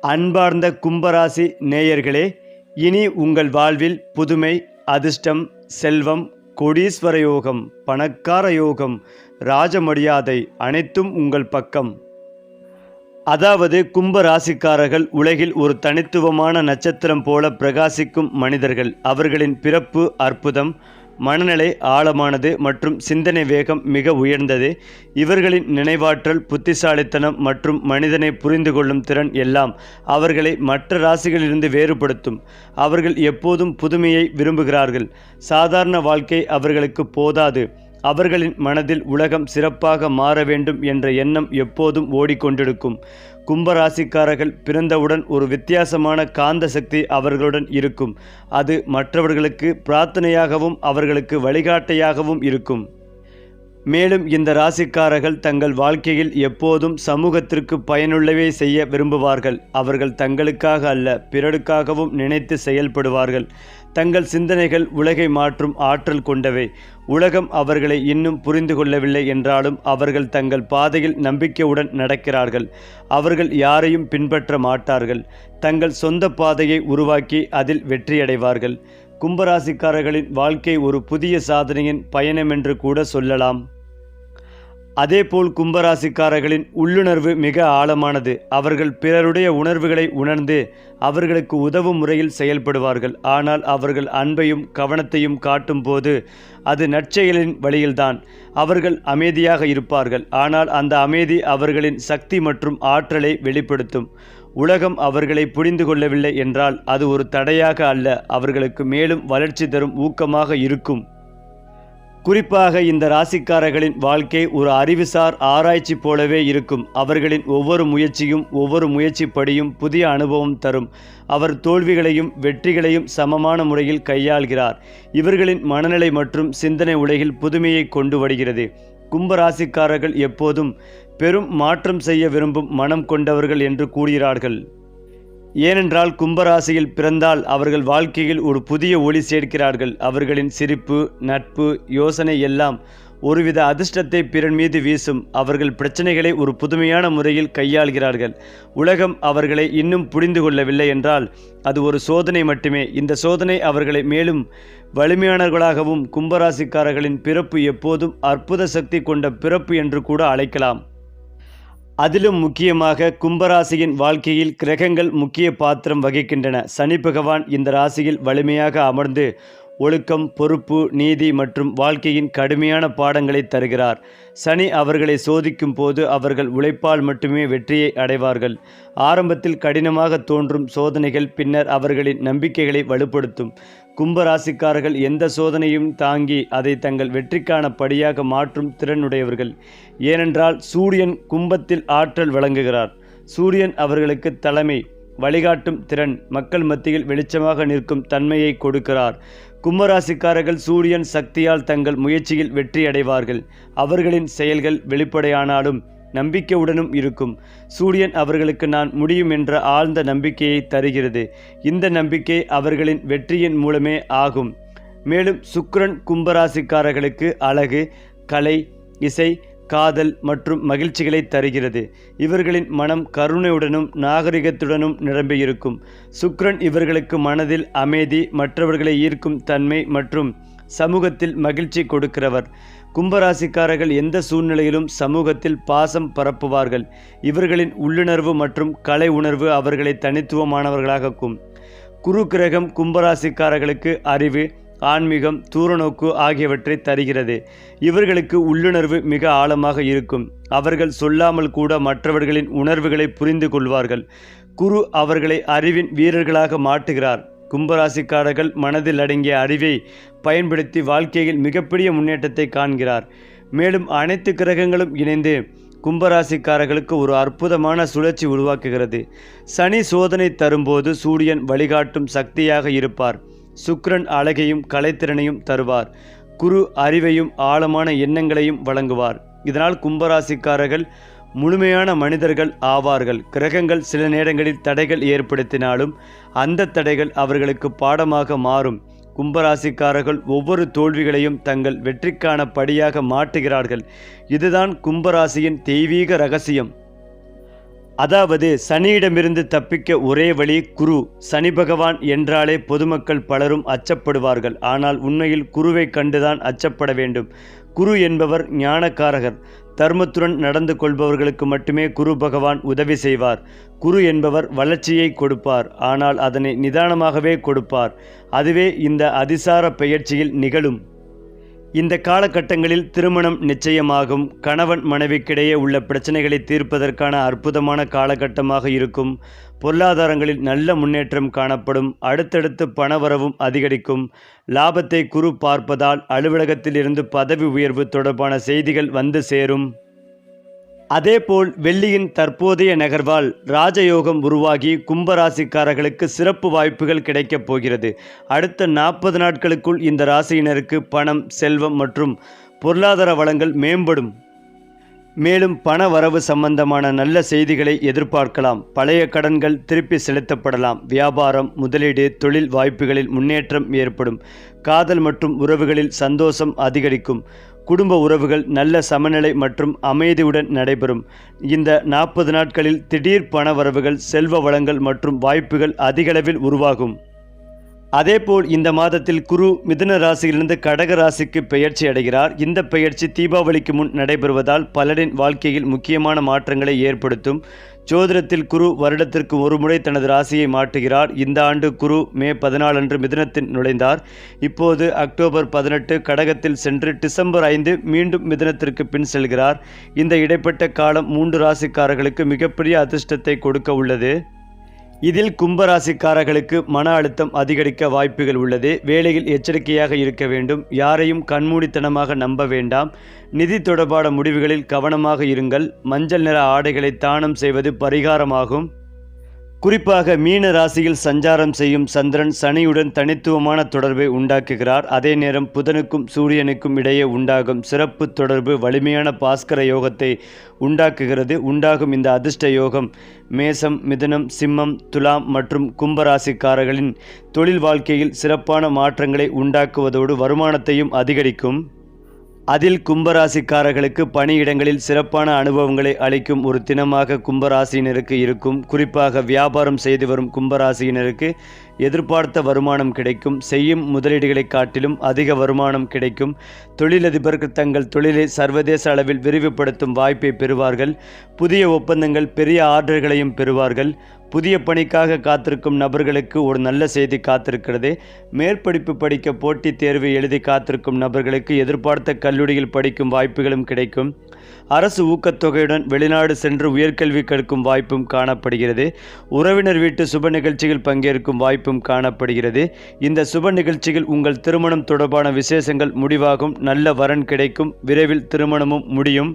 அன்பார்ந்த கும்பராசி நேயர்களே இனி உங்கள் வாழ்வில் புதுமை அதிர்ஷ்டம் செல்வம் கொடீஸ்வர யோகம் பணக்கார யோகம் ராஜமரியாதை அனைத்தும் உங்கள் பக்கம். அதாவது கும்ப ராசிக்காரர்கள் உலகில் ஒரு தனித்துவமான நட்சத்திரம் போல பிரகாசிக்கும் மனிதர்கள். அவர்களின் பிறப்பு அற்புதம் மனநிலை ஆழமானது மற்றும் சிந்தனை வேகம் மிக உயர்ந்தது. இவர்களின் நினைவாற்றல் புத்திசாலித்தனம் மற்றும் மனிதனை புரிந்து கொள்ளும் திறன் எல்லாம் அவர்களை மற்ற ராசிகளிலிருந்து வேறுபடுத்தும். அவர்கள் எப்போதும் புதுமையை விரும்புகிறார்கள். சாதாரண வாழ்க்கை அவர்களுக்கு போதாது. அவர்களின் மனதில் உலகம் சிறப்பாக மாற வேண்டும் என்ற எண்ணம் எப்போதும் ஓடிக்கொண்டிருக்கும். கும்பராசிக்காரர்கள் பிறந்தவுடன் ஒரு வித்தியாசமான காந்த சக்தி அவர்களுடன் இருக்கும். அது மற்றவர்களுக்கு பிரார்த்தனையாகவும் அவர்களுக்கு வழிகாட்டையாகவும் இருக்கும். மேலும் இந்த ராசிக்காரர்கள் தங்கள் வாழ்க்கையில் எப்போதும் சமூகத்திற்கு பயனுள்ளவை செய்ய விரும்புவார்கள். அவர்கள் தங்களுக்காக அல்ல பிறருக்காகவும் நினைத்து செயல்படுவார்கள். தங்கள் சிந்தனைகள் உலகை மாற்றும் ஆற்றல் கொண்டவை. உலகம் அவர்களை இன்னும் புரிந்து கொள்ளவில்லை என்றாலும் அவர்கள் தங்கள் பாதையில் நம்பிக்கையுடன் நடக்கிறார்கள். அவர்கள் யாரையும் பின்பற்ற மாட்டார்கள். தங்கள் சொந்த பாதையை உருவாக்கி அதில் வெற்றியடைவார்கள். கும்பராசிக்காரர்களின் வாழ்க்கை ஒரு புதிய சாதனையின் பயணம் என்று கூட சொல்லலாம். அதேபோல் கும்பராசிக்காரர்களின் உள்ளுணர்வு மிக ஆழமானது. அவர்கள் பிறருடைய உணர்வுகளை உணர்ந்து அவர்களுக்கு உதவும் முறையில் செயல்படுவார்கள். ஆனால் அவர்கள் அன்பையும் கவனத்தையும் காட்டும் போது அது நற்செயலின் வழியில்தான். அவர்கள் அமைதியாக இருப்பார்கள். ஆனால் அந்த அமைதி அவர்களின் சக்தி மற்றும் ஆற்றலை வெளிப்படுத்தும். உலகம் அவர்களை புரிந்து கொள்ளவில்லை என்றால் அது ஒரு தடையாக அல்ல. அவர்களுக்கு மேலும் வளர்ச்சி தரும் ஊக்கமாக இருக்கும். குறிப்பாக இந்த ராசிக்காரர்களின் வாழ்க்கை ஒரு அறிவுசார் ஆராய்ச்சி போலவே இருக்கும். அவர்களின் ஒவ்வொரு முயற்சியும் ஒவ்வொரு முயற்சிப்படியும் புதிய அனுபவம் தரும். அவர் தோல்விகளையும் வெற்றிகளையும் சமமான முறையில் கையாள்கிறார். இவர்களின் மனநிலை மற்றும் சிந்தனை உலகில் புதுமையை கொண்டு வருகிறது. கும்பராசிக்காரர்கள் எப்போதும் பெரும் மாற்றம் செய்ய விரும்பும் மனம் கொண்டவர்கள் என்று கூறுகிறார்கள். ஏனென்றால் கும்பராசியில் பிறந்தால் அவர்கள் வாழ்க்கையில் ஒரு புதிய ஒளி சேர்க்கிறார்கள். அவர்களின் சிரிப்பு நட்பு யோசனை எல்லாம் ஒருவித அதிர்ஷ்டத்தை பிறன் மீது வீசும். அவர்கள் பிரச்சனைகளை ஒரு புதுமையான முறையில் கையாள்கிறார்கள். உலகம் அவர்களை இன்னும் புரிந்து கொள்ளவில்லை என்றால் அது ஒரு சோதனை மட்டுமே. இந்த சோதனை அவர்களை மேலும் வலிமையானவர்களாகவும் கும்பராசிக்காரர்களின் பிறப்பு எப்போதும் அற்புத சக்தி கொண்ட பிறப்பு என்று கூட அழைக்கலாம். அதிலும் முக்கியமாக கும்பராசியின் வாழ்க்கையில் கிரகங்கள் முக்கிய பாத்திரம் வகிக்கின்றன. சனி பகவான் இந்த ராசியில் வலிமையாக அமர்ந்து ஒழுக்கம் பொறுப்பு நீதி மற்றும் வாழ்க்கையின் கடுமையான பாடங்களை தருகிறார். சனி அவர்களை சோதிக்கும் போது அவர்கள் உழைப்பால் மட்டுமே வெற்றியை அடைவார்கள். ஆரம்பத்தில் கடினமாக தோன்றும் சோதனைகள் பின்னர் அவர்களின் நம்பிக்கைகளை வலுப்படுத்தும். கும்பராசிக்காரர்கள் எந்த சோதனையும் தாங்கி அதை தங்கள் வெற்றிக்கான படியாக மாற்றும் திறனுடையவர்கள். ஏனென்றால் சூரியன் கும்பத்தில் ஆற்றல் வழங்குகிறார். சூரியன் அவர்களுக்கு தலைமை வழிகாட்டும் திறன் மக்கள் மத்தியில் வெளிச்சமாக நிற்கும் தன்மையை கொடுக்கிறார். கும்பராசிக்காரர்கள் சூரியன் சக்தியால் தங்கள் முயற்சியில் வெற்றியடைவார்கள். அவர்களின் செயல்கள் வெளிப்படையானாலும் நம்பிக்கையுடனும் இருக்கும். சூரியன் அவர்களுக்கு நான் முடியும் என்ற ஆழ்ந்த நம்பிக்கையை தருகிறது. இந்த நம்பிக்கை அவர்களின் வெற்றியின் மூலமே ஆகும். மேலும் சுக்ரன் கும்பராசிக்காரர்களுக்கு அழகு கலை இசை காதல் மற்றும் மகிழ்ச்சிகளை தருகிறது. இவர்களின் மனம் கருணையுடனும் நாகரிகத்துடனும் நிரம்பியிருக்கும். சுக்ரன் இவர்களுக்கு மனதில் அமைதி மற்றவர்களை ஈர்க்கும் தன்மை மற்றும் சமூகத்தில் மகிழ்ச்சி கொடுக்கிறவர். கும்பராசிக்காரர்கள் எந்த சூழ்நிலையிலும் சமூகத்தில் பாசம் பரப்புவார்கள். இவர்களின் உள்ளுணர்வு மற்றும் கலை உணர்வு அவர்களை தனித்துவமானவர்களாக்கும் குரு கிரகம் கும்பராசிக்காரர்களுக்கு அறிவு ஆன்மீகம் தூரநோக்கு ஆகியவற்றை தருகிறது. இவர்களுக்கு உள்ளுணர்வு மிக ஆழமாக இருக்கும். அவர்கள் சொல்லாமல் கூட மற்றவர்களின் உணர்வுகளை புரிந்து கொள்வார்கள். குரு அவர்களை அறிவின் வீரர்களாக மாட்டுகிறார் கும்பராசிக்காரர்கள் மனதில் அடங்கிய அறிவை பயன்படுத்தி வாழ்க்கையில் மிகப்பெரிய முன்னேற்றத்தை காண்கிறார். மேலும் அனைத்து கிரகங்களும் இணைந்து கும்பராசிக்காரர்களுக்கு ஒரு அற்புதமான சுழற்சி உருவாக்குகிறது. சனி சோதனை தரும்போது சூரியன் வழிகாட்டும் சக்தியாக இருப்பார். சுக்ரன் அழகையும் கலைத்திறனையும் தருவார். குரு அறிவையும் ஆழமான எண்ணங்களையும் வழங்குவார். இதனால் கும்பராசிக்காரர்கள் முழுமையான மனிதர்கள் ஆவார்கள். கிரகங்கள் சில நேரங்களில் தடைகள் ஏற்படுத்தினாலும் அந்த தடைகள் அவர்களுக்கு பாடமாக மாறும். கும்பராசிக்காரர்கள் ஒவ்வொரு தோல்விகளையும் தங்கள் வெற்றிக்கான படியாக மாற்றுகிறார்கள். இதுதான் கும்பராசியின் தெய்வீக ரகசியம். அதாவது சனியிடமிருந்து தப்பிக்க ஒரே வழி குரு. சனி பகவான் என்றாலே பொதுமக்கள் பலரும் அச்சப்படுவார்கள். ஆனால் உண்மையில் குருவை கண்டுதான் அச்சப்பட வேண்டும். குரு என்பவர் ஞானக்காரகர். தர்மத்துடன் நடந்து கொள்பவர்களுக்கு மட்டுமே குரு பகவான் உதவி செய்வார். குரு என்பவர் வளர்ச்சியை கொடுப்பார். ஆனால் அதனை நிதானமாகவே கொடுப்பார். அதுவே இந்த அதிசார பெயர்ச்சியில் நிகழும். இந்த காலகட்டங்களில் திருமணம் நிச்சயமாகும். கணவன் மனைவிக்கிடையே உள்ள பிரச்சனைகளை தீர்ப்பதற்கான அற்புதமான காலகட்டமாக இருக்கும். பொருளாதாரங்களில் நல்ல முன்னேற்றம் காணப்படும். அடுத்தடுத்து பணவரவும் அதிகரிக்கும். லாபத்தை குரு பார்ப்பதால் அலுவலகத்திலிருந்து பதவி உயர்வு தொடர்பான செய்திகள் வந்து சேரும். அதேபோல் வெள்ளியின் தற்போதைய நகர்வால் ராஜயோகம் உருவாகி கும்பராசிக்காரர்களுக்கு சிறப்பு வாய்ப்புகள் கிடைக்கப் போகிறது. அடுத்த நாற்பது நாட்களுக்குள் இந்த ராசியினருக்கு பணம் செல்வம் மற்றும் பொருளாதார வளங்கள் மேம்படும். மேலும் பண வரவு சம்பந்தமான நல்ல செய்திகளை எதிர்பார்க்கலாம். பழைய கடன்கள் திருப்பி செலுத்தப்படலாம். வியாபாரம் முதலீடு தொழில் வாய்ப்புகளில் முன்னேற்றம் ஏற்படும். காதல் மற்றும் உறவுகளில் சந்தோஷம் அதிகரிக்கும். குடும்ப உறவுகள் நல்ல சமநிலை மற்றும் அமைதியுடன் நடைபெறும். இந்த நாற்பது நாட்களில் திடீர் பண வரவுகள் செல்வ வளங்கள் மற்றும் வாய்ப்புகள் அதிகளவில் உருவாகும். அதேபோல் இந்த மாதத்தில் குரு மிதுன ராசியிலிருந்து கடக ராசிக்கு பெயர்ச்சி அடைகிறார். இந்த பெயர்ச்சி தீபாவளிக்கு முன் நடைபெறுவதால் பலரின் வாழ்க்கையில் முக்கியமான மாற்றங்களை ஏற்படுத்தும். ஜோதிடத்தில் குரு வருடத்திற்கு ஒருமுறை தனது ராசியை மாற்றுகிறார். இந்த ஆண்டு குரு மே பதினாலு அன்று மிதுனத்தில் நுழைந்தார். இப்போது அக்டோபர் பதினெட்டு கடகத்தில் சென்று டிசம்பர் ஐந்து மீண்டும் மிதுனத்திற்கு பின் செல்கிறார். இந்த இடைப்பட்ட காலம் மூன்று ராசிக்காரர்களுக்கு மிகப்பெரிய அதிர்ஷ்டத்தை கொடுக்க உள்ளது. இதில் கும்பராசிக்காரர்களுக்கு மன அழுத்தம் அதிகரிக்க வாய்ப்புகள் உள்ளது. வேலையில் எச்சரிக்கையாக இருக்க வேண்டும். யாரையும் கண்மூடித்தனமாக நம்ப வேண்டாம். நிதி தொடர்பான முடிவுகளில் கவனமாக இருங்கள். மஞ்சள் நிற ஆடைகளை தானம் செய்வது பரிகாரமாகும். குறிப்பாக மீன ராசியில் சஞ்சாரம் செய்யும் சந்திரன் சனியுடன் தனித்துவமான தொடர்பை உண்டாக்குகிறார். அதே நேரம் புதனுக்கும் சூரியனுக்கும் இடையே உண்டாகும் சிறப்பு தொடர்பு வலிமையான பாஸ்கர யோகத்தை உண்டாக்குகிறது. உண்டாகும் இந்த அதிர்ஷ்ட யோகம் மேசம் மிதுனம் சிம்மம் துலாம் மற்றும் கும்பராசிக்காரர்களின் தொழில் வாழ்க்கையில் சிறப்பான மாற்றங்களை உண்டாக்குவதோடு வருமானத்தையும் அதிகரிக்கும். அதில் கும்பராசிக்காரர்களுக்கு பணியிடங்களில் சிறப்பான அனுபவங்களை அளிக்கும் ஒரு தினமாக கும்பராசியினருக்கு இருக்கும். குறிப்பாக வியாபாரம் செய்து வரும் கும்பராசியினருக்கு எதிர்பார்த்த வருமானம் கிடைக்கும். செய்யும் முதலீடுகளை காட்டிலும் அதிக வருமானம் கிடைக்கும். தொழிலதிபர்கள் தங்கள் தொழிலை சர்வதேச அளவில் விரிவுபடுத்தும் வாய்ப்பை பெறுவார்கள். புதிய ஒப்பந்தங்கள் பெரிய ஆர்டர்களையும் பெறுவார்கள். புதிய பணிக்காக காத்திருக்கும் நபர்களுக்கு ஒரு நல்ல செய்தி காத்திருக்கிறது. மேற்படிப்பு படிக்க போட்டித் தேர்வு எழுதி காத்திருக்கும் நபர்களுக்கு எதிர்பார்த்த கல்லூரியில் படிக்கும் வாய்ப்புகளும் கிடைக்கும். அரசு ஊக்கத்தொகையுடன் வெளிநாடு சென்று உயர்கல்வி கற்கும் வாய்ப்பும் காணப்படுகிறது. உறவினர் வீட்டு சுப நிகழ்ச்சியில் பங்கேற்கும் வாய்ப்பு வாய்ப்பும் காணப்படுகிறது. இந்த சுப நிகழ்ச்சியில் உங்கள் திருமணம் தொடர்பான விசேஷங்கள் முடிவாகும். நல்ல வரன் கிடைக்கும். விரைவில் திருமணமும் முடியும்.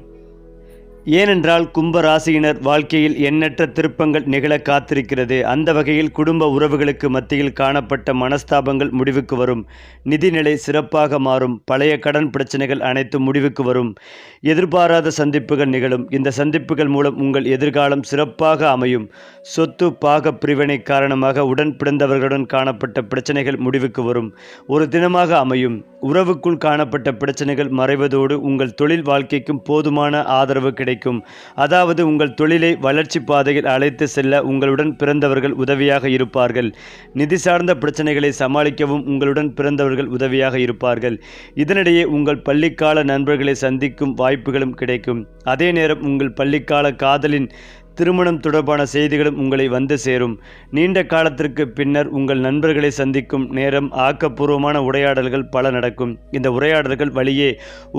ஏனென்றால் கும்ப ராசியினர் வாழ்க்கையில் எண்ணற்ற திருப்பங்கள் நிகழ காத்திருக்கிறது. அந்த வகையில் குடும்ப உறவுகளுக்கு மத்தியில் காணப்பட்ட மனஸ்தாபங்கள் முடிவுக்கு வரும். நிதிநிலை சிறப்பாக மாறும். பழைய கடன் பிரச்சனைகள் அனைத்தும் முடிவுக்கு வரும். எதிர்பாராத சந்திப்புகள் நிகழும். இந்த சந்திப்புகள் மூலம் உங்கள் எதிர்காலம் சிறப்பாக அமையும். சொத்து பாக பிரிவினை காரணமாக உடன் பிறந்தவர்களுடன் காணப்பட்ட பிரச்சனைகள் முடிவுக்கு வரும். ஒரு தினமாக அமையும். உறவுக்குள் காணப்பட்ட பிரச்சனைகள் மறைவதோடு உங்கள் தொழில் வாழ்க்கைக்கும் போதுமான ஆதரவு கிடைக்கும். அதாவது உங்கள் தொழிலை வளர்ச்சி பாதையில் அழைத்து செல்ல உங்களுடன் பிறந்தவர்கள் உதவியாக இருப்பார்கள். நிதி சார்ந்த பிரச்சனைகளை சமாளிக்கவும் உங்களுடன் பிறந்தவர்கள் உதவியாக இருப்பார்கள். இதனிடையே உங்கள் பள்ளிக்கால நண்பர்களை சந்திக்கும் வாய்ப்புகளும் கிடைக்கும். அதே நேரம் உங்கள் பள்ளிக்கால காதலின் திருமணம் தொடர்பான செய்திகளும் உங்களை வந்து சேரும். நீண்ட காலத்திற்கு பின்னர் உங்கள் நண்பர்களை சந்திக்கும் நேரம் ஆக்கப்பூர்வமான உரையாடல்கள் பல நடக்கும். இந்த உரையாடல்கள் வழியே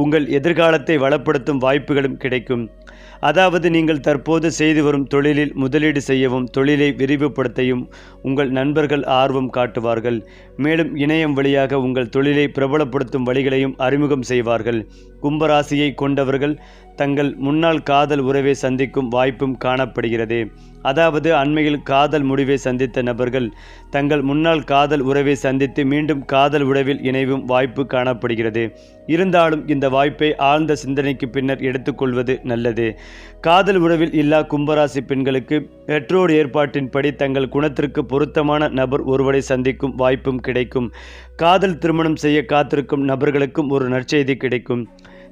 உங்கள் எதிர்காலத்தை வளப்படுத்தும் வாய்ப்புகளும் கிடைக்கும். அதாவது நீங்கள் தற்போது செய்து வரும் தொழிலில் முதலீடு செய்யவும் தொழிலை விரிவுபடுத்தையும் உங்கள் நண்பர்கள் ஆர்வம் காட்டுவார்கள். மேலும் இணையம் வழியாக உங்கள் தொழிலை பிரபலப்படுத்தும் வழிகளையும் அறிமுகம் செய்வார்கள். கும்பராசியை கொண்டவர்கள் தங்கள் முன்னாள் காதல் உறவை சந்திக்கும் வாய்ப்பும் காணப்படுகிறது. அதாவது அண்மையில் காதல் முடிவை சந்தித்த நபர்கள் தங்கள் முன்னாள் காதல் உறவை சந்தித்து மீண்டும் காதல் உறவில் இணைவும் வாய்ப்பு காணப்படுகிறது. இருந்தாலும் இந்த வாய்ப்பை ஆழ்ந்த சிந்தனைக்கு பின்னர் எடுத்துக்கொள்வது நல்லது. காதல் உறவில் இல்லா கும்பராசி பெண்களுக்கு பெற்றோர் ஏற்பாட்டின்படி தங்கள் குணத்திற்கு பொருத்தமான நபர் ஒருவரை சந்திக்கும் வாய்ப்பும் கிடைக்கும். காதல் திருமணம் செய்ய காத்திருக்கும் நபர்களுக்கும் ஒரு நற்செய்தி கிடைக்கும்.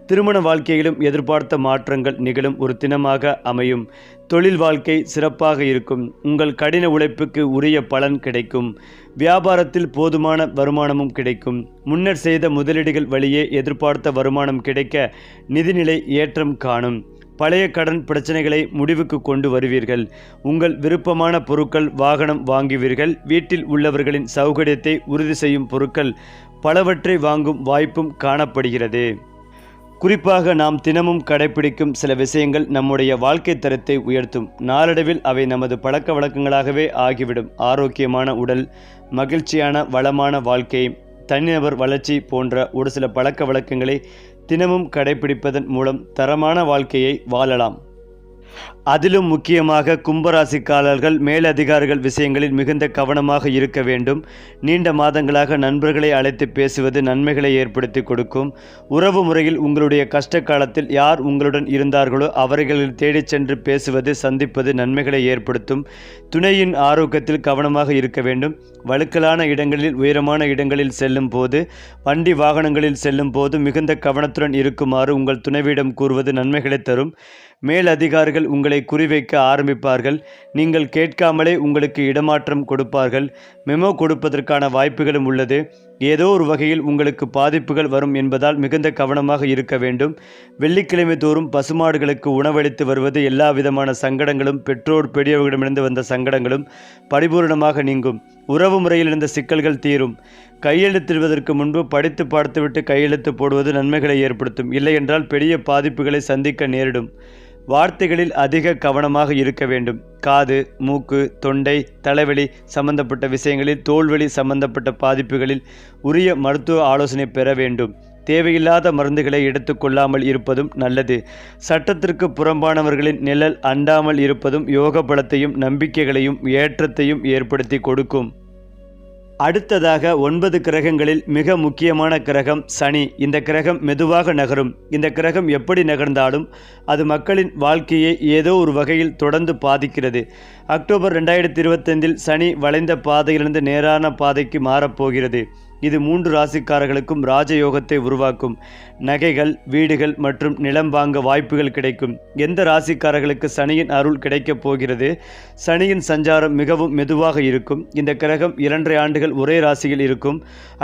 திருமண வாழ்க்கையிலும் எதிர்பார்த்த மாற்றங்கள் நிகழும் ஒரு தினமாக அமையும். தொழில் வாழ்க்கை சிறப்பாக இருக்கும். உங்கள் கடின உழைப்புக்கு உரிய பலன் கிடைக்கும். வியாபாரத்தில் போதுமான வருமானமும் கிடைக்கும். முன்னர் செய்த முதலீடுகள் வழியே எதிர்பார்த்த வருமானம் கிடைக்க நிதிநிலை ஏற்றம் காணும். பழைய கடன் பிரச்சனைகளை முடிவுக்கு கொண்டு வருவீர்கள். உங்கள் விருப்பமான பொருட்கள் வாகனம் வாங்குவீர்கள். வீட்டில் உள்ளவர்களின் சௌகரியத்தை உறுதி செய்யும் பொருட்கள் பலவற்றை வாங்கும் வாய்ப்பும் காணப்படுகிறது. குறிப்பாக நாம் தினமும் கடைபிடிக்கும் சில விஷயங்கள் நம்முடைய வாழ்க்கை தரத்தை உயர்த்தும். நாளடைவில் அவை நமது பழக்க வழக்கங்களாகவே ஆகிவிடும். ஆரோக்கியமான உடல் மகிழ்ச்சியான வளமான வாழ்க்கை தனிநபர் வளர்ச்சி போன்ற ஒரு சில பழக்க வழக்கங்களை தினமும் கடைபிடிப்பதன் மூலம் தரமான வாழ்க்கையை வாழலாம். அதிலும் முக்கியமாக கும்பராசிக்காரர்கள் மேலதிகாரிகள் விஷயங்களில் மிகுந்த கவனமாக இருக்க வேண்டும். நீண்ட மாதங்களாக நண்பர்களை அழைத்து பேசுவது நன்மைகளை ஏற்படுத்தி கொடுக்கும். உறவு முறையில் உங்களுடைய கஷ்ட காலத்தில் யார் உங்களுடன் இருந்தார்களோ அவர்களில் தேடிச் சென்று பேசுவது சந்திப்பது நன்மைகளை ஏற்படுத்தும். துணையின் ஆரோக்கியத்தில் கவனமாக இருக்க வேண்டும். வழுக்கலான இடங்களில் உயரமான இடங்களில் செல்லும் போது வண்டி வாகனங்களில் செல்லும் போது மிகுந்த கவனத்துடன் இருக்குமாறு உங்கள் துணைவியிடம் கூறுவது நன்மைகளை தரும். மேலதிகாரிகள் உங்களை குறிவைக்க ஆரம்பிப்பார்கள். நீங்கள் கேட்காமலே உங்களுக்கு இடமாற்றம் கொடுப்பார்கள். மெமோ கொடுப்பதற்கான வாய்ப்புகளும் உள்ளது. ஏதோ ஒரு வகையில் உங்களுக்கு பாதிப்புகள் வரும் என்பதால் மிகுந்த கவனமாக இருக்க வேண்டும். வெள்ளிக்கிழமை தோறும் பசுமாடுகளுக்கு உணவளித்து வருவது எல்லா விதமான சங்கடங்களும் பெற்றோர் பெரியவர்களிடமிருந்து வந்த சங்கடங்களும் பரிபூர்ணமாக நீங்கும். உறவு முறையில் இருந்த சிக்கல்கள் தீரும். கையெழுத்திடுவதற்கு முன்பு படித்து பார்த்துவிட்டு கையெழுத்து போடுவது நன்மைகளை ஏற்படுத்தும். இல்லையென்றால் பெரிய பாதிப்புகளை சந்திக்க நேரிடும். வார்த்தைகளில் அதிக கவனமாக இருக்க வேண்டும். காது மூக்கு தொண்டை தலைவலி சம்பந்தப்பட்ட விஷயங்களில் தோல்வலி சம்பந்தப்பட்ட பாதிப்புகளில் உரிய மருத்துவ ஆலோசனை பெற வேண்டும். தேவையில்லாத மருந்துகளை எடுத்துக்கொள்ளாமல் இருப்பதும் நல்லது. சட்டத்திற்கு புறம்பானவர்களின் நிழல் அண்டாமல் இருப்பதும் யோக பலத்தையும் நம்பிக்கைகளையும் ஏற்றத்தையும் ஏற்படுத்தி கொடுக்கும். அடுத்ததாக ஒன்பது கிரகங்களில் மிக முக்கியமான கிரகம் சனி. இந்த கிரகம் மெதுவாக நகரும். இந்த கிரகம் எப்படி நகர்ந்தாலும் அது மக்களின் வாழ்க்கையை ஏதோ ஒரு வகையில் தொடர்ந்து பாதிக்கிறது. அக்டோபர் ரெண்டாயிரத்தி இருபத்தைந்தில் சனி வளைந்த பாதையிலிருந்து நேரான பாதைக்கு மாறப்போகிறது இது மூன்று ராசிக்காரர்களுக்கும் ராஜயோகத்தை உருவாக்கும். நகைகள் வீடுகள் மற்றும் நிலம் வாங்க வாய்ப்புகள் கிடைக்கும். எந்த ராசிக்காரர்களுக்கு சனியின் அருள் கிடைக்கப் போகிறது? சனியின் சஞ்சாரம் மிகவும் மெதுவாக இருக்கும். இந்த கிரகம் இரண்டரை ஆண்டுகள் ஒரே ராசியில் இருக்கும்.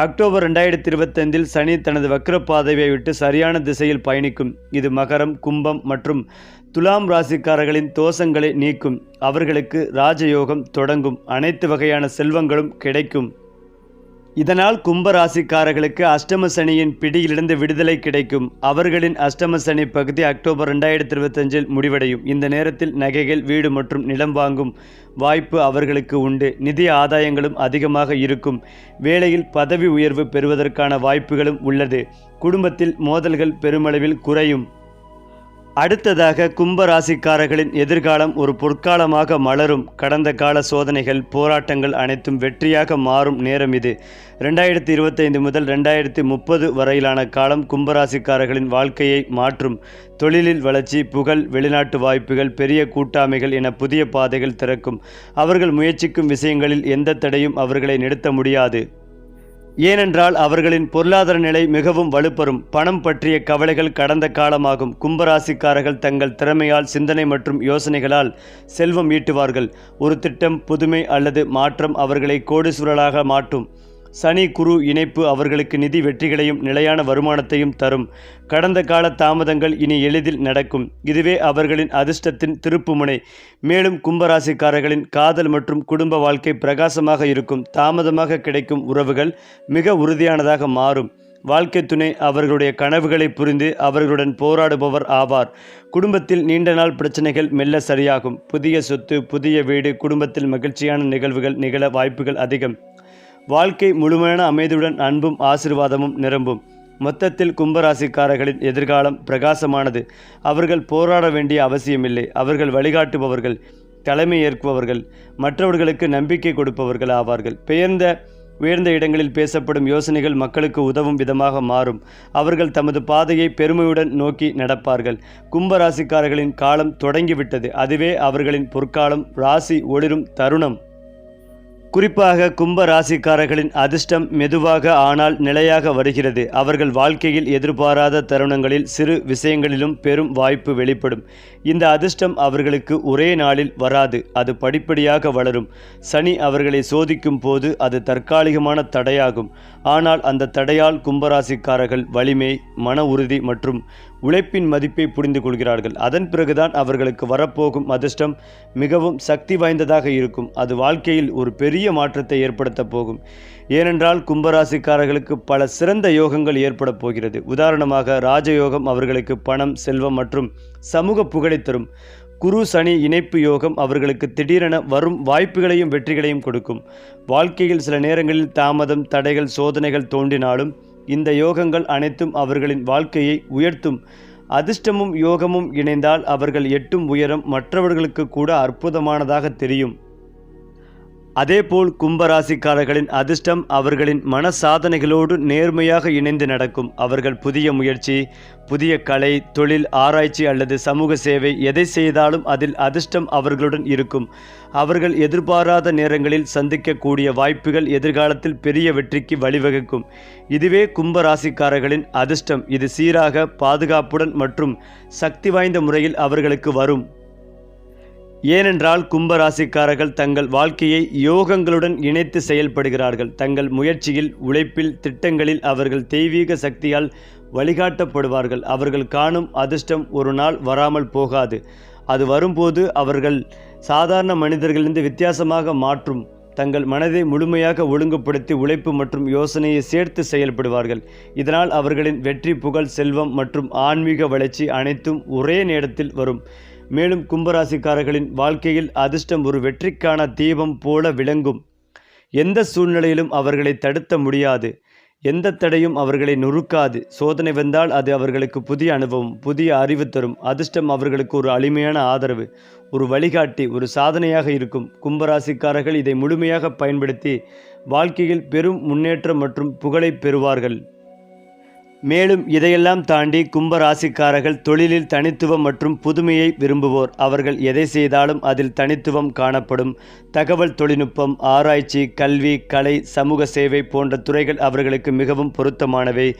அக்டோபர் ரெண்டாயிரத்தி இருபத்தைந்தில் சனி தனது வக்ர பாதையை விட்டு சரியான திசையில் பயணிக்கும். இது மகரம் கும்பம் மற்றும் துலாம் ராசிக்காரர்களின் தோஷங்களை நீக்கும். அவர்களுக்கு ராஜயோகம் தொடங்கும். அனைத்து வகையான செல்வங்களும் கிடைக்கும். இதனால் கும்பராசிக்காரர்களுக்கு அஷ்டம சனியின் பிடியிலிருந்து விடுதலை கிடைக்கும். அவர்களின் அஷ்டம சனி பகுதி அக்டோபர் ரெண்டாயிரத்தி இருபத்தஞ்சில் முடிவடையும். இந்த நேரத்தில் நகைகள் வீடு மற்றும் நிலம் வாங்கும் வாய்ப்பு அவர்களுக்கு உண்டு. நிதி ஆதாயங்களும் அதிகமாக இருக்கும். வேலையில் பதவி உயர்வு பெறுவதற்கான வாய்ப்புகளும் உள்ளது. குடும்பத்தில் மோதல்கள் பெருமளவில் குறையும். அடுத்ததாக கும்பராசிக்காரர்களின் எதிர்காலம் ஒரு பொற்காலமாக மலரும். கடந்த கால சோதனைகள் போராட்டங்கள் அனைத்தும் வெற்றியாக மாறும் நேரம் இது. ரெண்டாயிரத்தி இருபத்தைந்து முதல் ரெண்டாயிரத்தி முப்பது வரையிலான காலம் கும்பராசிக்காரர்களின் வாழ்க்கையை மாற்றும். தொழிலில் வளர்ச்சி புகழ் வெளிநாட்டு வாய்ப்புகள் பெரிய கூட்டாமைகள் என புதிய பாதைகள் திறக்கும். அவர்கள் முயற்சிக்கும் விஷயங்களில் எந்த தடையும் அவர்களை நிறுத்த முடியாது. ஏனென்றால் அவர்களின் பொருளாதார நிலை மிகவும் வலுப்பெறும். பணம் பற்றிய கவலைகள் கடந்த காலமாகும். கும்பராசிக்காரர்கள் தங்கள் திறமையால் சிந்தனை மற்றும் யோசனைகளால் செல்வம் ஈட்டுவார்கள். ஒரு திட்டம் புதுமை அல்லது மாற்றம் அவர்களை கோடீஸ்வரர்களாக மாற்றும். சனி குரு இணைப்பு அவர்களுக்கு நிதி வெற்றிகளையும் நிலையான வருமானத்தையும் தரும். கடந்த கால தாமதங்கள் இனி எளிதில் நடக்கும். இதுவே அவர்களின் அதிர்ஷ்டத்தின் திருப்புமுனை. மேலும் கும்பராசிக்காரர்களின் காதல் மற்றும் குடும்ப வாழ்க்கை பிரகாசமாக இருக்கும். தாமதமாக கிடைக்கும் உறவுகள் மிக உறுதியானதாக மாறும். வாழ்க்கை துணை அவர்களுடைய கனவுகளை புரிந்து அவர்களுடன் போராடுபவர் ஆவார். குடும்பத்தில் நீண்ட நாள் பிரச்சனைகள் மெல்ல சரியாகும். புதிய சொத்து புதிய வீடு குடும்பத்தில் மகிழ்ச்சியான நிகழ்வுகள் நிகழ வாய்ப்புகள் அதிகம். வாழ்க்கை முழுமையான அமைதியுடன் அன்பும் ஆசிர்வாதமும் நிரம்பும். மொத்தத்தில் கும்பராசிக்காரர்களின் எதிர்காலம் பிரகாசமானது. அவர்கள் போராட வேண்டிய அவசியமில்லை. அவர்கள் வழிகாட்டுபவர்கள் தலைமை ஏற்பவர்கள் மற்றவர்களுக்கு நம்பிக்கை கொடுப்பவர்கள் ஆவார்கள். பெயர்ந்த உயர்ந்த இடங்களில் பேசப்படும் யோசனைகள் மக்களுக்கு உதவும் விதமாக மாறும். அவர்கள் தமது பாதையை பெருமையுடன் நோக்கி நடப்பார்கள். கும்பராசிக்காரர்களின் காலம் தொடங்கிவிட்டது. அதுவே அவர்களின் பொற்காலம் ராசி ஒளிரும் தருணம். குறிப்பாக கும்ப ராசிக்காரர்களின் அதிர்ஷ்டம் மெதுவாக ஆனால் நிலையாக வருகிறது. அவர்கள் வாழ்க்கையில் எதிர்பாராத தருணங்களில் சிறு விஷயங்களிலும் பெரும் வாய்ப்பு வெளிப்படும். இந்த அதிர்ஷ்டம் அவர்களுக்கு ஒரே நாளில் வராது. அது படிப்படியாக வளரும். சனி அவர்களை சோதிக்கும் போது அது தற்காலிகமான தடையாகும். ஆனால் அந்த தடையால் கும்பராசிக்காரர்கள் வலிமை மன உறுதி மற்றும் உழைப்பின் மதிப்பை புரிந்து கொள்கிறார்கள். அதன் பிறகுதான் அவர்களுக்கு வரப்போகும் அதிர்ஷ்டம் மிகவும் சக்தி வாய்ந்ததாக இருக்கும். அது வாழ்க்கையில் ஒரு பெரிய மாற்றத்தை ஏற்படுத்தப் போகும். ஏனென்றால் கும்பராசிக்காரர்களுக்கு பல சிறந்த யோகங்கள் ஏற்பட போகிறது. உதாரணமாக ராஜயோகம் அவர்களுக்கு பணம் செல்வம் மற்றும் சமூக புகழை தரும். குரு சனி இணைப்பு யோகம் அவர்களுக்கு திடீரென வரும் வாய்ப்புகளையும் வெற்றிகளையும் கொடுக்கும். வாழ்க்கையில் சில நேரங்களில் தாமதம் தடைகள் சோதனைகள் தோன்றினாலும் இந்த யோகங்கள் அனைத்தும் அவர்களின் வாழ்க்கையை உயர்த்தும். அதிர்ஷ்டமும் யோகமும் இணைந்தால் அவர்கள் எட்டும் உயரம் மற்றவர்களுக்கு கூட அற்புதமானதாக தெரியும். அதேபோல் கும்பராசிக்காரர்களின் அதிர்ஷ்டம் அவர்களின் மன சாதனைகளோடு நேர்மையாக இணைந்து நடக்கும். அவர்கள் புதிய முயற்சி புதிய கலை தொழில் ஆராய்ச்சி அல்லது சமூக சேவை எதை செய்தாலும் அதில் அதிர்ஷ்டம் அவர்களுடன் இருக்கும். அவர்கள் எதிர்பாராத நேரங்களில் சந்திக்கக்கூடிய வாய்ப்புகள் எதிர்காலத்தில் பெரிய வெற்றிக்கு வழிவகுக்கும். இதுவே கும்பராசிக்காரர்களின் அதிர்ஷ்டம். இது சீராக பாதுகாப்புடன் மற்றும் சக்தி வாய்ந்த முறையில் அவர்களுக்கு வரும். ஏனென்றால் கும்பராசிக்காரர்கள் தங்கள் வாழ்க்கையை யோகங்களுடன் இணைத்து செயல்படுகிறார்கள். தங்கள் முயற்சியில் உழைப்பில் திட்டங்களில் அவர்கள் தெய்வீக சக்தியால் வழிகாட்டப்படுவார்கள். அவர்கள் காணும் அதிர்ஷ்டம் ஒரு நாள் வராமல் போகாது. அது வரும்போது அவர்கள் சாதாரண மனிதர்களிருந்து வித்தியாசமாக மாற்றும். தங்கள் மனதை முழுமையாக ஒழுங்குபடுத்தி உழைப்பு மற்றும் யோசனையை சேர்த்து செயல்படுவார்கள். இதனால் அவர்களின் வெற்றி புகழ் செல்வம் மற்றும் ஆன்மீக வளர்ச்சி அனைத்தும் ஒரே நேரத்தில் வரும். மேலும் கும்பராசிக்காரர்களின் வாழ்க்கையில் அதிர்ஷ்டம் ஒரு வெற்றிக்கான தீபம் போல விளங்கும். எந்த சூழ்நிலையிலும் அவர்களை தடுத்த முடியாது. எந்த தடையும் அவர்களை நொறுக்காது. சோதனை வந்தால் அது அவர்களுக்கு புதிய அனுபவம் புதிய அறிவு தரும். அதிர்ஷ்டம் அவர்களுக்கு ஒரு அளிமையான ஆதரவு ஒரு வழிகாட்டி ஒரு சாதனையாக இருக்கும். கும்பராசிக்காரர்கள் இதை முழுமையாக பயன்படுத்தி வாழ்க்கையில் பெரும் முன்னேற்றம் மற்றும் புகழை பெறுவார்கள். மேலும் இதையெல்லாம் தாண்டி கும்பராசிக்காரர்கள் தொழிலில் தனித்துவம் மற்றும் புதுமையை விரும்புவோர். அவர்கள் எதை செய்தாலும் அதில் தனித்துவம் காணப்படும். தகவல் தொழில்நுட்பம் ஆராய்ச்சி கல்வி கலை சமூக சேவை போன்ற துறைகள் அவர்களுக்கு மிகவும் பொருத்தமானவை.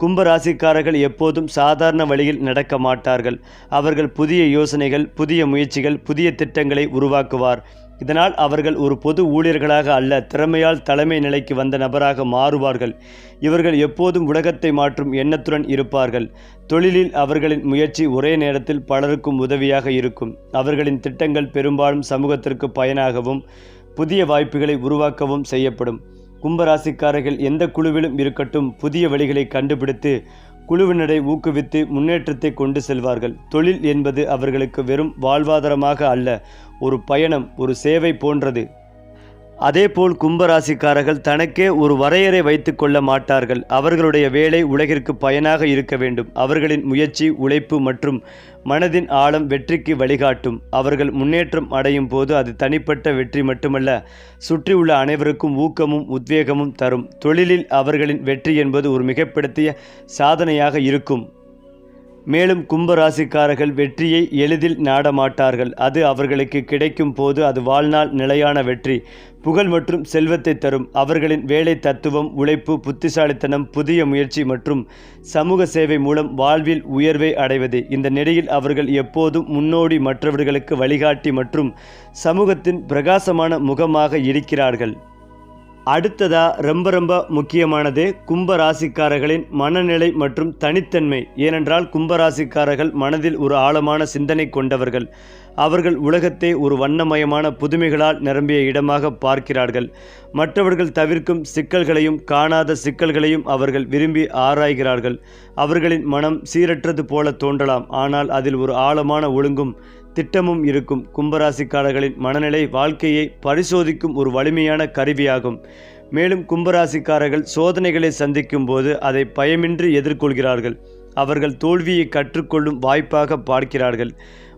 கும்பராசிக்காரர்கள் எப்போதும் சாதாரண வழியில் நடக்க மாட்டார்கள். அவர்கள் புதிய யோசனைகள் புதிய முயற்சிகள் புதிய திட்டங்களை உருவாக்குவார். இதனால் அவர்கள் ஒரு பொது ஊழியர்களாக அல்ல திறமையால் தலைமை நிலைக்கு வந்த நபராக மாறுவார்கள். இவர்கள் எப்போதும் உலகத்தை மாற்றும் எண்ணத்துடன் இருப்பார்கள். தொழிலில் அவர்களின் முயற்சி ஒரே நேரத்தில் பலருக்கும் உதவியாக இருக்கும். அவர்களின் திட்டங்கள் பெரும்பாலும் சமூகத்திற்கு பயனாகவும் புதிய வாய்ப்புகளை உருவாக்கவும் செய்யப்படும். கும்பராசிக்காரர்கள் எந்த குழுவிலும் இருக்கட்டும் புதிய வழிகளை கண்டுபிடித்து குழுவினரை ஊக்குவித்து முன்னேற்றத்தை கொண்டு செல்வார்கள். தொழில் என்பது அவர்களுக்கு வெறும் வாழ்வாதாரமாக அல்ல ஒரு பயணம் ஒரு சேவை போன்றது. அதேபோல் கும்பராசிக்காரர்கள் தனக்கே ஒரு வரையறை வைத்துக்கொள்ள மாட்டார்கள். அவர்களுடைய வேலை உலகிற்கு பயனாக இருக்க வேண்டும். அவர்களின் முயற்சி உழைப்பு மற்றும் மனதின் ஆழம் வெற்றிக்கு வழிகாட்டும். அவர்கள் முன்னேற்றம் அடையும் போது அது தனிப்பட்ட வெற்றி மட்டுமல்ல சுற்றியுள்ள அனைவருக்கும் ஊக்கமும் உத்வேகமும் தரும். தொழிலில் அவர்களின் வெற்றி என்பது ஒரு மிகப்படுத்திய சாதனையாக இருக்கும். மேலும் கும்பராசிக்காரர்கள் வெற்றியை எளிதில் நாடமாட்டார்கள். அது அவர்களுக்கு கிடைக்கும் போது அது வாழ்நாள் நிலையான வெற்றி. புகழ் மற்றும் செல்வத்தை தரும். அவர்களின் வேலை தத்துவம் உழைப்பு புத்திசாலித்தனம் புதிய முயற்சி மற்றும் சமூக சேவை மூலம் வாழ்வில் உயர்வை அடைவது. இந்த நிலையில் அவர்கள் எப்போதும் முன்னோடி மற்றவர்களுக்கு வழிகாட்டி மற்றும் சமூகத்தின் பிரகாசமான முகமாக இருக்கிறார்கள். அடுத்ததா ரொம்ப ரொம்ப முக்கியமானது கும்ப ராசிக்காரர்களின் மனநிலை மற்றும் தனித்தன்மை. ஏனென்றால் கும்ப ராசிக்காரர்கள் மனதில் ஒரு ஆழமான சிந்தனை கொண்டவர்கள். அவர்கள் உலகத்தை ஒரு வண்ணமயமான புதுமைகளால் நிரம்பிய இடமாக பார்க்கிறார்கள். மற்றவர்கள் தவிர்க்கும் சிக்கல்களையும் காணாத சிக்கல்களையும் அவர்கள் விரும்பி ஆராய்கிறார்கள். அவர்களின் மனம் சீரற்றது போல தோன்றலாம். ஆனால் அதில் ஒரு ஆழமான ஒழுங்கும் திட்டமும் இருக்கும். கும்பராசிக்காரர்களின் மனநிலை வாழ்க்கையை பரிசோதிக்கும் ஒரு வலிமையான கருவியாகும். மேலும் கும்பராசிக்காரர்கள் சோதனைகளை சந்திக்கும் போது அதை பயமின்றி எதிர்கொள்கிறார்கள். அவர்கள் தோல்வியை கற்றுக்கொள்ளும் வாய்ப்பாக பார்க்கிறார்கள்.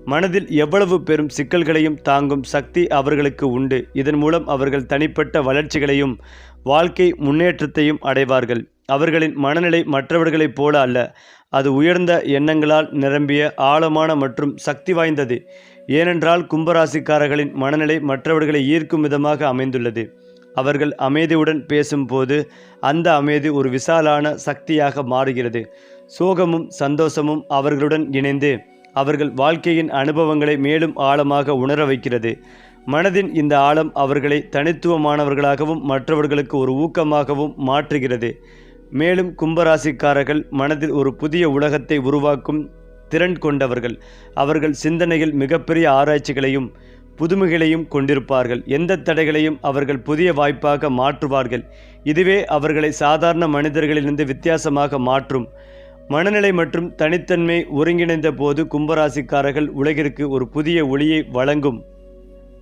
மனதில் எவ்வளவு பெரும் சிக்கல்களையும் தாங்கும் சக்தி அவர்களுக்கு உண்டு. இதன் மூலம் அவர்கள் தனிப்பட்ட வளர்ச்சிகளையும் வாழ்க்கை முன்னேற்றத்தையும் அடைவார்கள். அவர்களின் மனநிலை மற்றவர்களைப் போல அல்ல. அது உயர்ந்த எண்ணங்களால் நிரம்பிய ஆழமான மற்றும் சக்தி வாய்ந்தது. ஏனென்றால் கும்பராசிக்காரர்களின் மனநிலை மற்றவர்களை ஈர்க்கும் விதமாக அமைந்துள்ளது. அவர்கள் அமைதியுடன் பேசும்போது அந்த அமைதி ஒரு விசாலான சக்தியாக மாறுகிறது. சோகமும் சந்தோஷமும் அவர்களுடன் இணைந்து அவர்கள் வாழ்க்கையின் அனுபவங்களை மேலும் ஆழமாக உணர வைக்கிறது. மனதின் இந்த ஆழம் அவர்களை தனித்துவமானவர்களாகவும் மற்றவர்களுக்கு ஒரு ஊக்கமாகவும் மாற்றுகிறது. மேலும் கும்பராசிக்காரர்கள் மனதில் ஒரு புதிய உலகத்தை உருவாக்கும் திறன் கொண்டவர்கள். அவர்கள் சிந்தனையில் மிகப்பெரிய ஆராய்ச்சிகளையும் புதுமைகளையும் கொண்டிருப்பார்கள். எந்த தடைகளையும் அவர்கள் புதிய வாய்ப்பாக மாற்றுவார்கள். இதுவே அவர்களை சாதாரண மனிதர்களிலிருந்து வித்தியாசமாக மாற்றும். மனநிலை மற்றும் தனித்தன்மை ஒருங்கிணைந்த போது கும்பராசிக்காரர்கள் உலகிற்கு ஒரு புதிய ஒளியை வழங்கும்.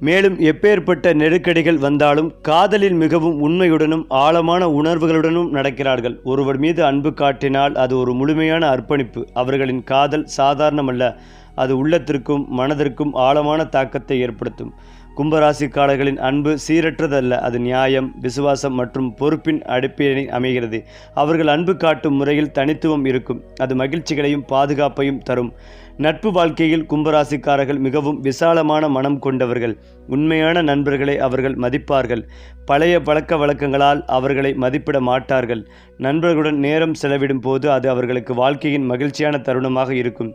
மேலும் எப்பேற்பட்ட நெருக்கடிகள் வந்தாலும் காதலில் மிகவும் உண்மையுடனும் ஆழமான உணர்வுகளுடனும் நடக்கிறார்கள். ஒருவர் மீது அன்பு காட்டினால் அது ஒரு முழுமையான அர்ப்பணிப்பு. அவர்களின் காதல் சாதாரணமல்ல. அது உள்ளத்திற்கும் மனதிற்கும் ஆழமான தாக்கத்தை ஏற்படுத்தும். கும்பராசிக்காரர்களின் அன்பு சீரற்றதல்ல. அது நியாயம் விசுவாசம் மற்றும் பொறுப்பின் அடிப்படையை அமைகிறது. அவர்கள் அன்பு காட்டும் முறையில் தனித்துவம் இருக்கும். அது மகிழ்ச்சிகளையும் பாதுகாப்பையும் தரும். நட்பு வாழ்க்கையில் கும்பராசிக்காரர்கள் மிகவும் விசாலமான மனம் கொண்டவர்கள். உண்மையான நண்பர்களை அவர்கள் மதிப்பார்கள். பழைய பழக்க வழக்கங்களால் அவர்களை மதிப்பிட மாட்டார்கள். நண்பர்களுடன் நேரம் செலவிடும் போது அது அவர்களுக்கு வாழ்க்கையின் மகிழ்ச்சியான தருணமாக இருக்கும்.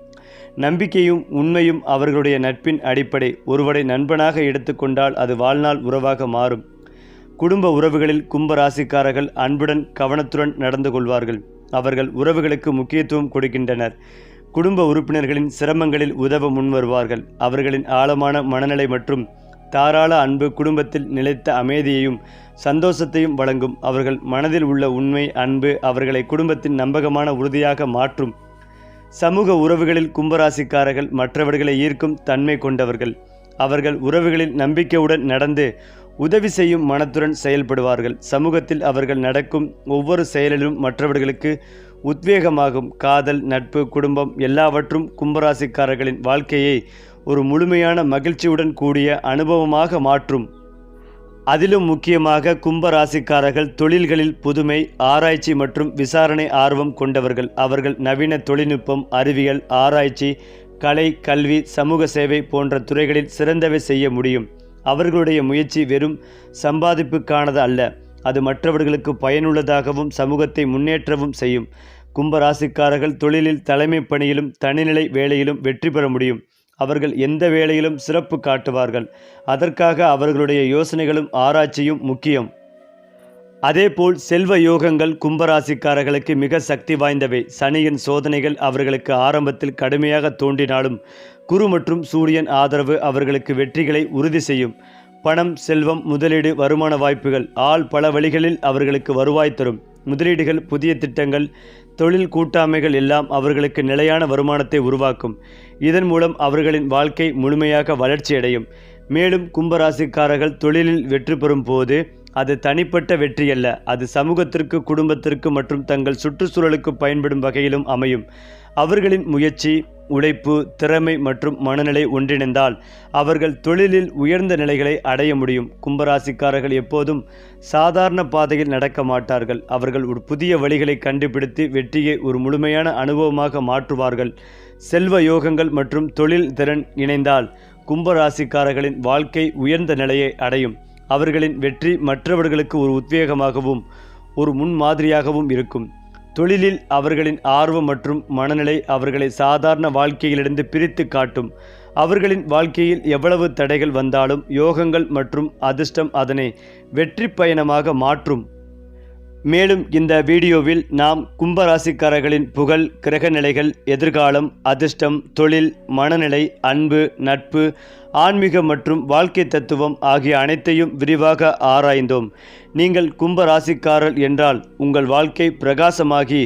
நம்பிக்கையும் உண்மையும் அவர்களுடைய நட்பின் அடிப்படை. ஒருவரை நண்பனாக எடுத்துக்கொண்டால் அது வாழ்நாள் உறவாக மாறும். குடும்ப உறவுகளில் கும்பராசிக்காரர்கள் அன்புடன் கவனத்துடன் நடந்து கொள்வார்கள். அவர்கள் உறவுகளுக்கு முக்கியத்துவம் கொடுக்கின்றனர். குடும்ப உறுப்பினர்களின் சிரமங்களில் உதவ முன்வருவார்கள். அவர்களின் ஆழமான மனநிலை மற்றும் தாராள அன்பு குடும்பத்தில் நிலைத்த அமைதியையும் சந்தோஷத்தையும் வழங்கும். அவர்கள் மனதில் உள்ள உண்மை அன்பு அவர்களை குடும்பத்தின் நம்பகமான உறுதியாக மாற்றும். சமூக உறவுகளில் கும்பராசிக்காரர்கள் மற்றவர்களை ஈர்க்கும் தன்மை கொண்டவர்கள். அவர்கள் உறவுகளில் நம்பிக்கையுடன் நடந்து உதவி செய்யும் மனத்துடன் செயல்படுவார்கள். சமூகத்தில் அவர்கள் நடக்கும் ஒவ்வொரு செயலிலும் மற்றவர்களுக்கு உத்வேகமாகும். காதல் நட்பு குடும்பம் எல்லாவற்றும் கும்பராசிக்காரர்களின் வாழ்க்கையை ஒரு முழுமையான மகிழ்ச்சியுடன் கூடிய அனுபவமாக மாற்றும். அதிலும் முக்கியமாக கும்பராசிக்காரர்கள் தொழில்களில் புதுமை ஆராய்ச்சி மற்றும் விசாரணை ஆர்வம் கொண்டவர்கள். அவர்கள் நவீன தொழில்நுட்பம் அறிவியல் ஆராய்ச்சி கலை கல்வி சமூக சேவை போன்ற துறைகளில் சிறந்தவை செய்ய முடியும். அவர்களுடைய முயற்சி வெறும் சம்பாதிப்புக்கானது அல்ல. அது மற்றவர்களுக்கு பயனுள்ளதாகவும் சமூகத்தை முன்னேற்றவும் செய்யும். கும்பராசிக்காரர்கள் தொழிலில் தலைமை பணியிலும் தனிநிலை வேலையிலும் வெற்றி பெற முடியும். அவர்கள் எந்த வேலையிலும் சிறப்பு காட்டுவார்கள். அதற்காக அவர்களுடைய யோசனைகளும் ஆராய்ச்சியும் முக்கியம். அதேபோல் செல்வ யோகங்கள் கும்பராசிக்காரர்களுக்கு மிக சக்தி வாய்ந்தவை. சனியின் சோதனைகள் அவர்களுக்கு ஆரம்பத்தில் கடுமையாக தோன்றினாலும் குரு மற்றும் சூரியன் ஆதரவு அவர்களுக்கு வெற்றிகளை உறுதி செய்யும். பணம் செல்வம் முதலீடு வருமான வாய்ப்புகள் ஆள் பல வழிகளில் அவர்களுக்கு வருவாய் தரும். முதலீடுகள் புதிய திட்டங்கள் தொழில் கூட்டாமைகள் எல்லாம் அவர்களுக்கு நிலையான வருமானத்தை உருவாக்கும். இதன் மூலம் அவர்களின் வாழ்க்கை முழுமையாக வளர்ச்சியடையும் மேலும் கும்பராசிக்காரர்கள் தொழிலில் வெற்றி பெறும் போது அது தனிப்பட்ட வெற்றி அல்ல அது சமூகத்திற்கு குடும்பத்திற்கு மற்றும் தங்கள் சுற்றுச்சூழலுக்கு பயன்படும் வகையிலும் அமையும். அவர்களின் முயற்சி உழைப்பு திறமை மற்றும் மனநிலை ஒன்றிணைந்தால் அவர்கள் தொழிலில் உயர்ந்த நிலைகளை அடைய முடியும். கும்பராசிக்காரர்கள் எப்போதும் சாதாரண பாதையில் நடக்க மாட்டார்கள். அவர்கள் ஒரு புதிய வழிகளை கண்டுபிடித்து வெற்றியை ஒரு முழுமையான அனுபவமாக மாற்றுவார்கள். செல்வ யோகங்கள் மற்றும் தொழில் திறன் இணைந்தால் கும்பராசிக்காரர்களின் வாழ்க்கை உயர்ந்த நிலையை அடையும். அவர்களின் வெற்றி மற்றவர்களுக்கு ஒரு உத்வேகமாகவும் ஒரு முன்மாதிரியாகவும் இருக்கும். தொழிலில் அவர்களின் ஆர்வம் மற்றும் மனநிலை அவர்களை சாதாரண வாழ்க்கையிலிருந்து பிரித்து காட்டும். அவர்களின் வாழ்க்கையில் எவ்வளவு தடைகள் வந்தாலும் யோகங்கள் மற்றும் அதிர்ஷ்டம் அதனை வெற்றி பயணமாக மாற்றும். மேலும் இந்த வீடியோவில் நாம் கும்பராசிக்காரர்களின் புகழ் கிரக நிலைகள் எதிர்காலம் அதிர்ஷ்டம் தொழில் மனநிலை அன்பு நட்பு ஆன்மீக மற்றும் வாழ்க்கை தத்துவம் ஆகிய அனைத்தையும் விரிவாக ஆராய்ந்தோம். நீங்கள் கும்பராசிக்காரர் என்றால் உங்கள் வாழ்க்கை பிரகாசமாகி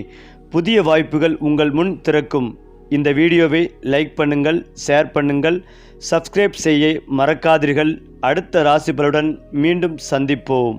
புதிய வாய்ப்புகள் உங்கள் முன் திறக்கும். இந்த வீடியோவை லைக் பண்ணுங்கள் ஷேர் பண்ணுங்கள் சப்ஸ்கிரைப் செய்ய மறக்காதீர்கள். அடுத்த ராசிபலுடன் மீண்டும் சந்திப்போம்.